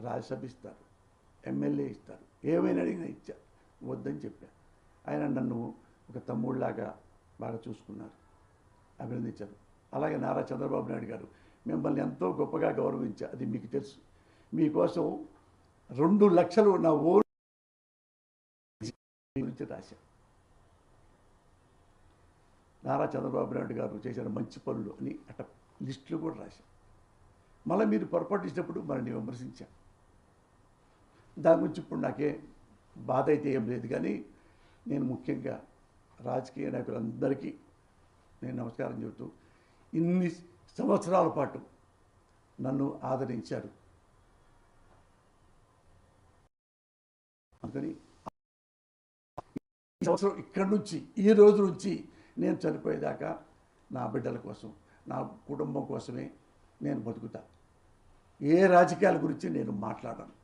రాజ్యసభ ఇస్తారు ఎమ్మెల్యే ఇస్తారు. ఏమైనా అడిగినా ఇచ్చా. వద్దని చెప్పా. ఆయన నన్ను ఒక తమ్ముళ్ళలాగా బాగా చూసుకున్నారు. అభినందించారు. అలాగే నారా చంద్రబాబు నాయుడు గారు మిమ్మల్ని ఎంతో గొప్పగా గౌరవించా. అది మీకు తెలుసు. మీకోసం రెండు లక్షలు నా ఓన్ గురించి రాశా. నారా చంద్రబాబు నాయుడు గారు చేసిన మంచి పనులు అని అట్ట లిస్టులు కూడా రాశా. మళ్ళీ మీరు పొరపాటు ఇచ్చినప్పుడు మనల్ని విమర్శించాను దాని గురించి ఇప్పుడు నాకే బాధ అయితే ఏం లేదు కానీ నేను ముఖ్యంగా రాజకీయ నాయకులందరికీ నేను నమస్కారం చెబుతూ ఇన్ని సంవత్సరాల పాటు నన్ను ఆదరించారు. అందుకని సంవత్సరం ఇక్కడి నుంచి ఈ రోజు నుంచి నేను చనిపోయేదాకా నా బిడ్డల కోసం నా కుటుంబం కోసమే నేను బతుకుతా. ఏ రాజకీయాల గురించి నేను మాట్లాడను.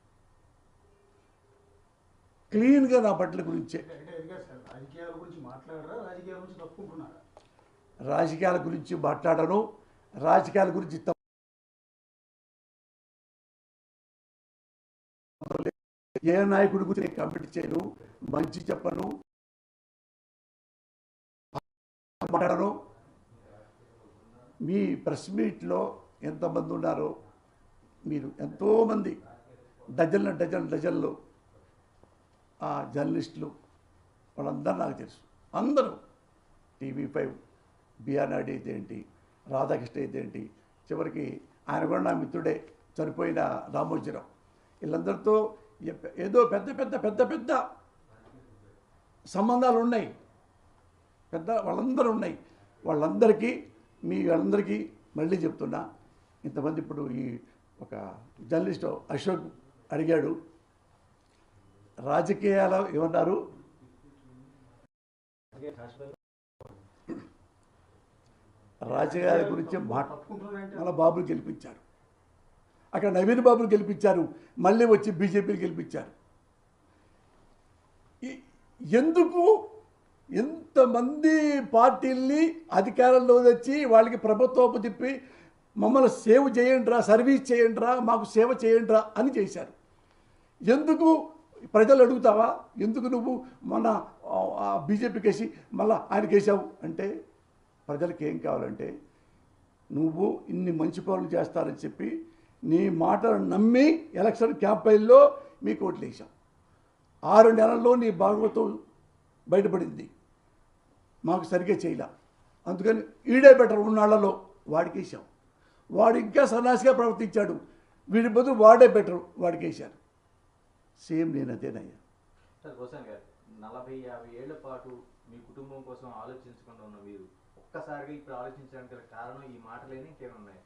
క్లీన్గా నా బట్టల గురించే. రాజకీయాల గురించి మాట్లాడను రాజకీయాల గురించి ఏ నాయకుడి గురించి నేను కమిటీ చేయను మంచి చెప్పను మాట్లాడను. మీ ప్రెస్ మీట్లో ఎంతమంది ఉన్నారో మీరు ఎంతోమంది డజన్ల డజన్ డజన్లు జర్నలిస్టులు వాళ్ళందరూ నాకు తెలుసు. అందరూ టీవీ ఫైవ్ బిఆర్ నాయుడు అయితే ఏంటి రాధాకృష్ణ అయితే ఏంటి చివరికి ఆయన కూడా నా మిత్రుడే చనిపోయిన రామోజీరావు. వీళ్ళందరితో ఏదో పెద్ద పెద్ద పెద్ద పెద్ద సంబంధాలు ఉన్నాయి. పెద్ద వాళ్ళందరూ ఉన్నాయి. వాళ్ళందరికీ మీ వాళ్ళందరికీ మళ్ళీ చెప్తున్నా ఇంతమంది ఇప్పుడు ఈ ఒక జర్నలిస్ట్ అశోక్ అడిగాడు రాజకీయాలు ఏమన్నారు? రాజకీయాల గురించి మాట తప్పుకుంటున్నారంటే బాబులు గెలిపించారు. అక్కడ నవీన్ బాబులు గెలిపించారు మళ్ళీ వచ్చి బీజేపీని గెలిపించారు. ఈ- ఎందుకు ఎంతమంది పార్టీల్ని అధికారంలో తెచ్చి వాళ్ళకి ప్రభుత్వపు తిప్పి మమ్మల్ని సేవ్ చేయండిరా సర్వీస్ చేయండిరా మాకు సేవ చేయండిరా అని చేశారు. ఎందుకు ప్రజలు అడుగుతావా? ఎందుకు నువ్వు మన బీజేపీకి వేసి మళ్ళీ ఆయనకి వేసావు అంటే ప్రజలకు ఏం కావాలంటే నువ్వు ఇన్ని మంచి పనులు చేస్తారని చెప్పి నీ మాటలు నమ్మి ఎలక్షన్ క్యాంపెయిన్లో మీకు ఓట్లు వేసాం ఆరు నెలల్లో నీ భాగవతం బయటపడింది. మాకు సరిగ్గా చేయలే. అందుకని ఈడే బెటర్ ఉన్నాళ్ళలో వాడికి వేసాం వాడు ఇంకా సన్నాసిగా ప్రవర్తించాడు. వీడి బదులు వాడే బెటర్ వాడికి వేశారు సేమ్ నేను అదేనయ్యా. సార్ హుసేన్ గారు నలభై యాభై ఏళ్ళ పాటు మీ కుటుంబం కోసం ఆలోచించకుండా ఉన్న మీరు ఒక్కసారిగా ఇప్పుడు ఆలోచించడానికి గల కారణం ఈ మాటలేని ఇంకేమున్నాయి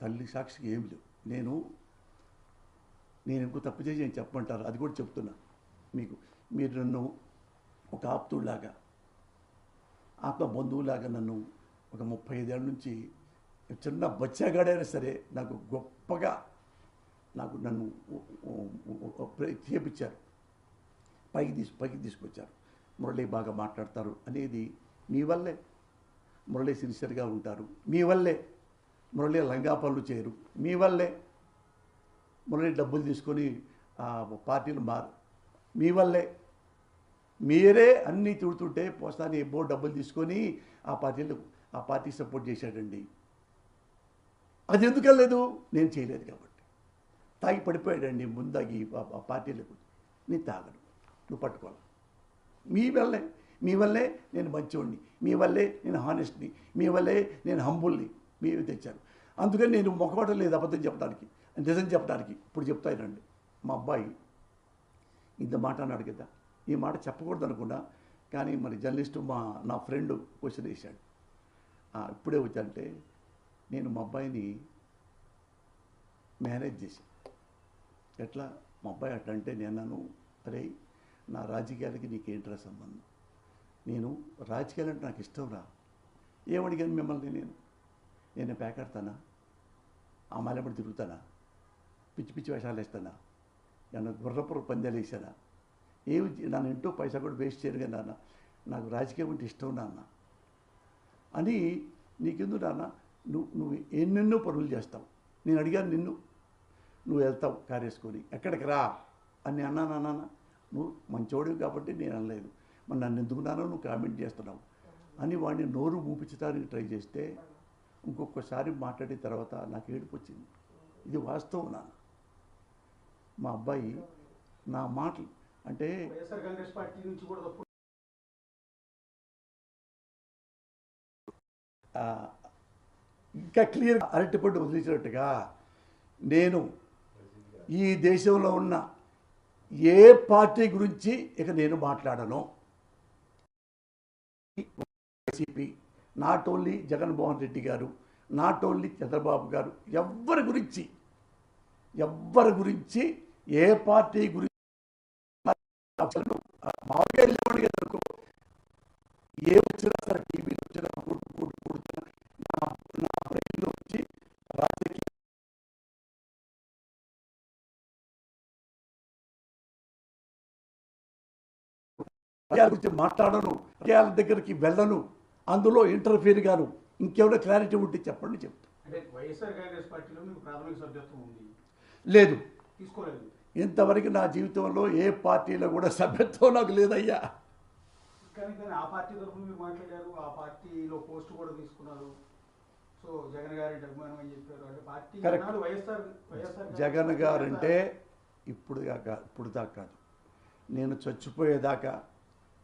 తల్లి సాక్షికి ఏం లేవు. నేను నేను ఇంకో తప్పు చేసి నేను చెప్పమంటారు? అది కూడా చెప్తున్నా మీకు. మీరు నన్ను ఒక ఆప్తులాగా ఆత్మ బంధువులాగా నన్ను ఒక ముప్పై ఐదేళ్ళ నుంచి చిన్న బచ్చాగాడైనా సరే నాకు గొప్పగా నాకు నన్ను చేపించారు. పైకి తీసు పైకి తీసుకొచ్చారు. మురళి బాగా మాట్లాడతారు అనేది మీ వల్లే. మురళి సిన్సియర్గా ఉంటారు. మీ వల్లే. మురళి లంగా పనులు చేయరు. మీ వల్లే. మురళి డబ్బులు తీసుకొని పార్టీలు మారు మీ వల్లే. మీరే అన్నీ తిడుతుంటే పోస్తాని ఎబ్బో డబ్బులు తీసుకొని ఆ పార్టీలు ఆ పార్టీ సపోర్ట్ చేశాడండి. అది ఎందుకు వెళ్ళలేదు నేను చేయలేదు కాబట్టి. తాగి పడిపోయాడండి ముందాగి ఆ- పార్టీలకు నేను తాగను. నువ్వు పట్టుకోవాలి మీ వల్లే మీ వల్లే నేను మంచివాడిని మీ వల్లే నేను హానెస్ట్ని మీ వల్లే నేను హంబుల్ని మీరు తెచ్చారు. అందుకని నేను మొక్కబట్టం లేదు అబద్ధం చెప్పడానికి. నిజం చెప్పడానికి. ఇప్పుడు చెప్తానండి మా అబ్బాయి ఇంత మాట అన్నాడు కదా. ఈ మాట చెప్పకూడదు అనుకున్నా కానీ మరి జర్నలిస్టు మా నా ఫ్రెండ్ క్వశ్చన్ వేశాడు. ఇప్పుడే వచ్చంటే నేను మా అబ్బాయిని మేనేజ్ చేశాను. ఎట్లా? మా అబ్బాయి అట్లా అంటే నేను అరే నా రాజకీయాలకి నీకేంట్రా సంబంధం? నేను రాజకీయాలు అంటే నాకు ఇష్టం రా. ఏమడిగాను మిమ్మల్ని నేను? నేను పేకాడతానా? ఆ మాలెప్పుడు తిరుగుతానా? పిచ్చి పిచ్చి వేషాలు వేస్తానా? నన్ను గుర్రపుర పందాలు వేసానా ఏమి నన్ను ఇంటో పైసా కూడా వేస్ట్ చేయరు కదా నాన్న. నాకు రాజకీయం అంటే ఇష్టం నాన్న. అని నీకెందుకు నాన్న? నువ్వు నువ్వు ఎన్నెన్నో పనులు చేస్తావు. నేను అడిగాను నిన్ను నువ్వు వెళ్తావు కారు వేసుకొని ఎక్కడికి రా? అని అన్నాను నాన్న నువ్వు మంచోడివి కాబట్టి నేను అనలేదు. మరి నన్ను ఎందుకున్నానో నువ్వు కామెంట్ చేస్తున్నావు? అని వాడిని నోరు మూపించడానికి ట్రై చేస్తే ఇంకొకసారి మాట్లాడిన తర్వాత నాకు ఏడుపు వచ్చింది. ఇది వాస్తవం నాన్న. మా అబ్బాయి నా మాటలు అంటే వైఎస్ఆర్ కాంగ్రెస్ పార్టీ నుంచి కూడా తప్పు. ఆ, ఇంకా క్లియర్ అరటిపండు వదిలించినట్టుగా నేను ఈ దేశంలో ఉన్న ఏ పార్టీ గురించి ఇక నేను మాట్లాడను. YCP not only Jaganmohan Reddy garu not only Chandrababu గారు ఎవ్వరి గురించి ఎవ్వరి గురించి ఏ పార్టీ గురించి ఏ రాజకీయాల గురించి మాట్లాడను రాజకీయాల దగ్గరికి వెళ్ళను అందులో ఇంటర్ఫీర్ గాను ఇంకేమైనా క్లారిటీ ఉంటే చెప్పండి చెప్తా. అంటే వైఎస్ఆర్ కాంగ్రెస్ పార్టీలో మీకు ప్రాథమిక సభ్యత్వం ఉంది. లేదు. ఇంతవరకు నా జీవితంలో ఏ పార్టీలో కూడా సభ్యత్వం నాకు లేదయ్యా. ఆ పార్టీ తరఫున మీరు మాట్లాడారు ఆ పార్టీలో పోస్ట్ కూడా తీసుకున్నారు. సో జగన్ గారి అభిమానం అని చెప్పారు. అంటే party YSR YSR Congress Jagan party guarantee ఇప్పుడు దాకా ఇప్పుడు దాకా కాదు. నేను చచ్చిపోయేదాకా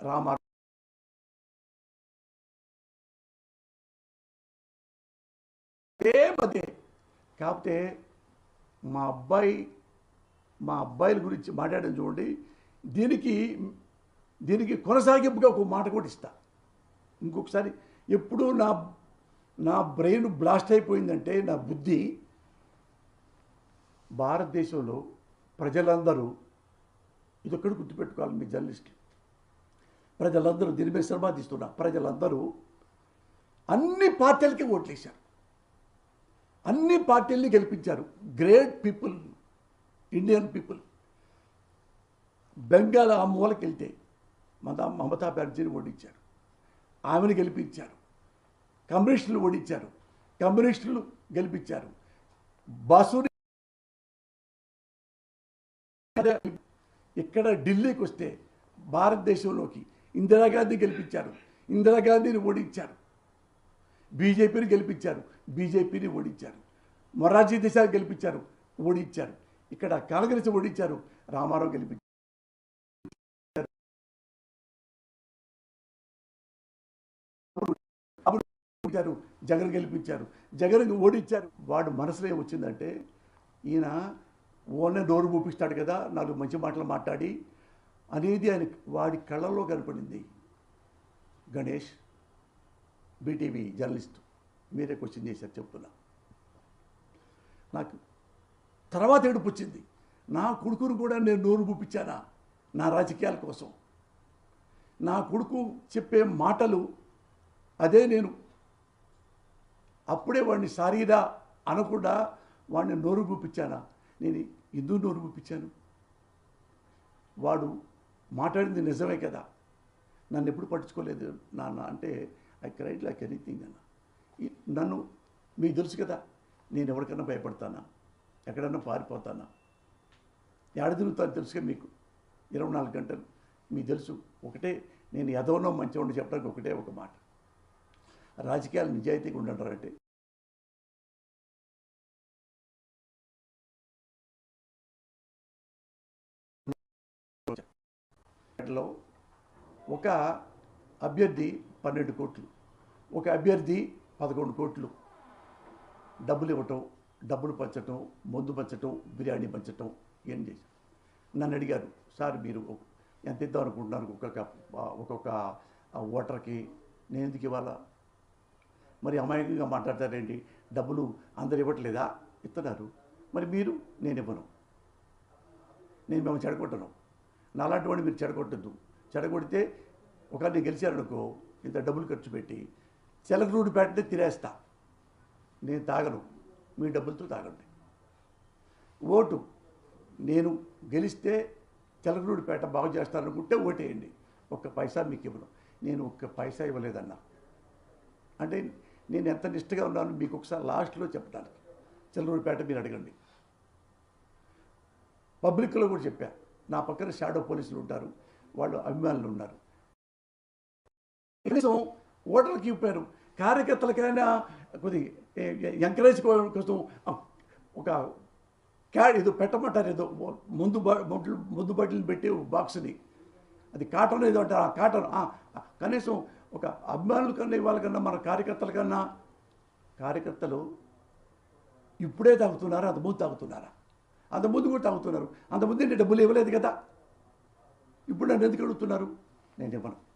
రామ సేమ్ అదే కాకపోతే మా అబ్బాయి మా అబ్బాయిల గురించి మాట్లాడడం చూడండి. దీనికి దీనికి కొనసాగింపుగా ఒక మాట కూడా ఇస్తా. ఇంకొకసారి ఎప్పుడు నా నా బ్రెయిన్ బ్లాస్ట్ అయిపోయిందంటే నా బుద్ధి భారతదేశంలో ప్రజలందరూ ఇదొక్కడు గుర్తుపెట్టుకోవాలి మీ జర్నలిస్టులు ప్రజలందరూ దీని మీద శ్రమ తీస్తున్నా. ప్రజలందరూ అన్ని పార్టీలకి ఓట్లేశారు. అన్ని పార్టీల్ని గెలిపించారు. Great people Indian people. Bengal ఆ మూలకి వెళ్తే మమతా మమతా బెనర్జీని ఓడించారు. ఆమెను గెలిపించారు. కమ్యూనిస్టులు ఓడించారు. కమ్యూనిస్టులు గెలిపించారు. బసుని ఇక్కడ ఢిల్లీకి వస్తే భారతదేశంలోకి ఇందిరాగాంధీ గెలిపించారు. ఇందిరాగాంధీని ఓడించారు. బీజేపీని గెలిపించారు. బీజేపీని ఓడించారు. మొరార్జీ దేశాలు గెలిపించారు. ఓడించారు. ఇక్కడ కాంగ్రెస్ ఓడించారు. రామారావు గెలిపించారు. జగన్ గెలిపించారు. జగన్ ఓడించారు. వాడు మనసులో ఏమొచ్చిందంటే ఈయన ఓనే నోరు మూపిస్తాడు కదా నాలుగు మంచి మాటలు మాట్లాడి అనేది ఆయన వాడి కళ్ళల్లో కనపడింది. గణేష్ బీటీవీ జర్నలిస్ట్ మీరే క్వశ్చన్ చేశారు చెప్తున్నా. నాకు తర్వాత ఏడుపు వచ్చింది. నా కొడుకును కూడా నేను నోరు పుప్పించానా నా రాజకీయాల కోసం. నా కొడుకు చెప్పే మాటలు అదే నేను. అప్పుడే వాడిని సారీరా అనకుండా వాడిని నోరు చూపించానా నేను ఎందుకు నోరు పుప్పించాను వాడు మాట్లాడింది నిజమే కదా. నన్ను ఎప్పుడు పట్టించుకోలేదు నాన్న అంటే ఐ క్రైడ్ లైక్ ఎనీథింగ్ అన్న. నన్ను మీకు తెలుసు కదా నేను ఎవరికైనా భయపడతానా? ఎక్కడన్నా పారిపోతానా? ఏడ తిరుగుతాను తెలుసుగా మీకు. ఇరవై నాలుగు గంటలు. మీకు తెలుసు ఒకటే నేను ఎదవనో మంచివాడిని చెప్పడానికి ఒకటే ఒక మాట. రాజకీయాలు నిజాయితీగా ఉండంటారంటే లో ఒక అభ్యర్థి పన్నెండు కోట్లు ఒక అభ్యర్థి పదకొండు కోట్లు. డబ్బులు ఇవ్వటం డబ్బులు పంచటం మందు పంచటం బిర్యానీ పంచటం ఏం చేశాం నన్ను అడిగారు సార్ మీరు ఎంత ఇద్దాం అనుకుంటున్నారు? ఒక్కొక్క ఒక్కొక్క ఓటర్కి నేను ఎందుకు ఇవ్వాలా? మరి అమాయకంగా మాట్లాడతారేంటి? డబ్బులు అందరు ఇవ్వట్లేదా? ఇస్తున్నారు మరి మీరు నేను ఇవ్వను. నేను మేము చెడగొట్టను. నాలాంటి వాడిని మీరు చెడగొట్టద్దు. చెడగొడితే ఒకరిని గెలిచారనుకో ఇంత డబ్బులు ఖర్చు పెట్టి చెలకరూడి పెట్టే తినేస్తా. నేను తాగను. మీ డబ్బులతో తాగండి. ఓటు. నేను గెలిస్తే చెలకరూడిపేట బాగు చేస్తాననుకుంటే ఓటేయండి. ఒక్క పైసా మీకు ఇవ్వను. నేను ఒక్క పైసా ఇవ్వలేదన్నా. అంటే నేను ఎంత నిష్టగా ఉన్నాను మీకు ఒకసారి లాస్ట్లో చెప్పడానికి. చెల్లూరుపేట మీరు అడగండి. పబ్లిక్లో కూడా చెప్పాను నా పక్కన షాడో పోలీసులు ఉంటారు. వాళ్ళు అభిమానులు ఉన్నారు. కనీసం ఓటర్లకు ఇప్పారు కార్యకర్తలకైనా కొద్ది ఎంకరేజ్ కోసం ఒక క్యాడ్ ఏదో పెట్టమంటారు ఏదో ముందు బొట్లు ముందు బట్టలు పెట్టి బాక్స్ని. అది కాటన్ ఏదో అంటారు ఆ కాటన్ కనీసం ఒక అభిమానుల కన్నా వాళ్ళకన్నా మన కార్యకర్తల కన్నా కార్యకర్తలు ఇప్పుడే తాగుతున్నారా అది ముందు తాగుతున్నారా? అంత ముందు కూడా తాగుతున్నారు. అంత ముందు నేను డబ్బులు ఇవ్వలేదు కదా. ఇప్పుడు నన్ను ఎందుకు అడుగుతున్నారు? నేను ఇవ్వను.